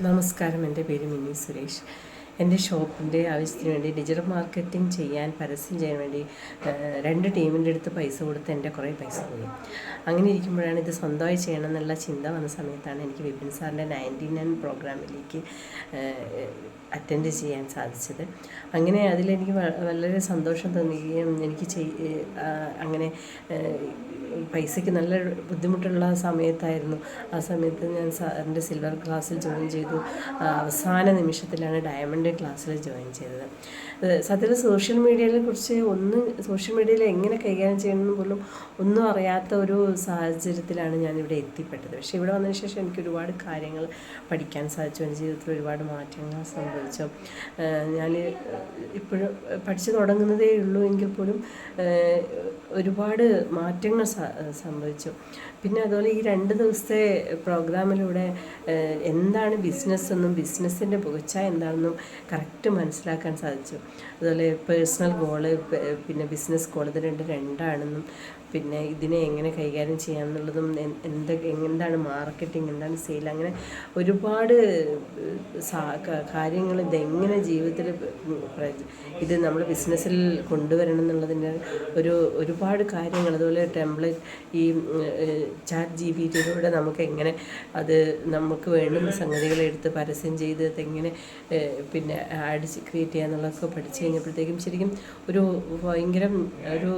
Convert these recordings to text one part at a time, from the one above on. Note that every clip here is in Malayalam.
നമസ്കാരം. എന്റെ പേര് മിനി സുരേഷ്. എന്റെ ഷോപ്പിന്റെ ആവശ്യത്തിന് വേണ്ടി ഡിജിറ്റൽ മാർക്കറ്റിംഗ് ചെയ്യാൻ പരസ്യം ചെയ്യാൻ വേണ്ടി രണ്ട് ടീമിന്റെ അടുത്ത് പൈസ കൊടുത്ത് എന്റെ കുറേ പൈസ പോയി. അങ്ങനെ ഇരിക്കുമ്പോഴാണ് ഇത് സ്വന്തമായി ചെയ്യണം എന്നുള്ള ചിന്ത വന്ന സമയത്താണ് എനിക്ക് വിപിൻ സാറിന്റെ നയന്റി നയൻ പ്രോഗ്രാമിലേക്ക് അറ്റൻഡ് ചെയ്യാൻ സാധിച്ചത്. അങ്ങനെ അതിലെനിക്ക് വളരെ സന്തോഷം തോന്നുകയും എനിക്ക് അങ്ങനെ പൈസയ്ക്ക് നല്ല ബുദ്ധിമുട്ടുള്ള സമയത്തായിരുന്നു. ആ സമയത്ത് ഞാൻ സാറിന്റെ സിൽവർ ക്ലാസ്സിൽ ജോയിൻ ചെയ്തു. അവസാന നിമിഷത്തിലാണ് ഡയമണ്ട് ക്ലാസ്സിൽ ജോയിൻ ചെയ്തത്. സത്യത്തിൽ സോഷ്യൽ മീഡിയയെ കുറിച്ച് ഒന്ന് സോഷ്യൽ മീഡിയയിൽ എങ്ങനെ കൈകാര്യം ചെയ്യണമെന്ന് പോലും ഒന്നും അറിയാത്ത ഒരു സാഹചര്യത്തിലാണ് ഞാനിവിടെ എത്തിപ്പെട്ടത്. പക്ഷേ ഇവിടെ വന്നതിന് ശേഷം എനിക്ക് ഒരുപാട് കാര്യങ്ങൾ പഠിക്കാൻ സാധിച്ചു. എന്റെ ജീവിതത്തിൽ ഒരുപാട് മാറ്റങ്ങൾ സംഭവിച്ചു. ഞാൻ ഇപ്പോഴും പഠിച്ചു തുടങ്ങുന്നതേ ഉള്ളൂ എങ്കിൽ പോലും ഒരുപാട് മാറ്റങ്ങൾ സംഭവിച്ചു. പിന്നെ അതുപോലെ ഈ രണ്ട് ദിവസത്തെ പ്രോഗ്രാമിലൂടെ എന്താണ് ബിസിനസ് എന്നും ബിസിനസ്സിന്റെ പുകച്ച എന്താണെന്നും കറക്റ്റ് മനസ്സിലാക്കാൻ സാധിച്ചു. അതുപോലെ പേഴ്സണൽ ഗോൾ പിന്നെ ബിസിനസ് ഗോൾ ഇത് രണ്ട് രണ്ടാണെന്നും പിന്നെ ഇതിനെ എങ്ങനെ കൈകാര്യം ചെയ്യാമെന്നുള്ളതും എന്താ എന്താണ് മാർക്കറ്റിംഗ് എന്താണ് സെയിൽ അങ്ങനെ ഒരുപാട് കാര്യങ്ങൾ ഇതെങ്ങനെ ജീവിതത്തിൽ ഇത് നമ്മൾ ബിസിനസ്സിൽ കൊണ്ടുവരണം എന്നുള്ളതിന്റെ ഒരു ഒരുപാട് കാര്യങ്ങൾ. അതുപോലെ ടെംപ്ലേറ്റ് ഈ ചാറ്റ് ജി ബി ടിയിലൂടെ നമുക്ക് എങ്ങനെ അത് നമുക്ക് വേണ്ടുന്ന സംഗതികൾ എടുത്ത് പരസ്യം ചെയ്ത് അതെങ്ങനെ ഏഹ്, പിന്നെ ആഡ് ക്രിയേറ്റ് ചെയ്യാന്നുള്ളതൊക്കെ പഠിച്ചു കഴിഞ്ഞപ്പോഴത്തേക്കും ശരിക്കും ഒരു ഭയങ്കര ഒരു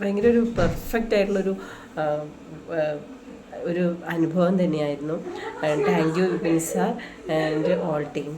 ഭയങ്കര ഒരു പെർഫെക്റ്റ് ആയിട്ടുള്ളൊരു ഒരു അനുഭവം തന്നെയായിരുന്നു. Thank you Vipin sir and all team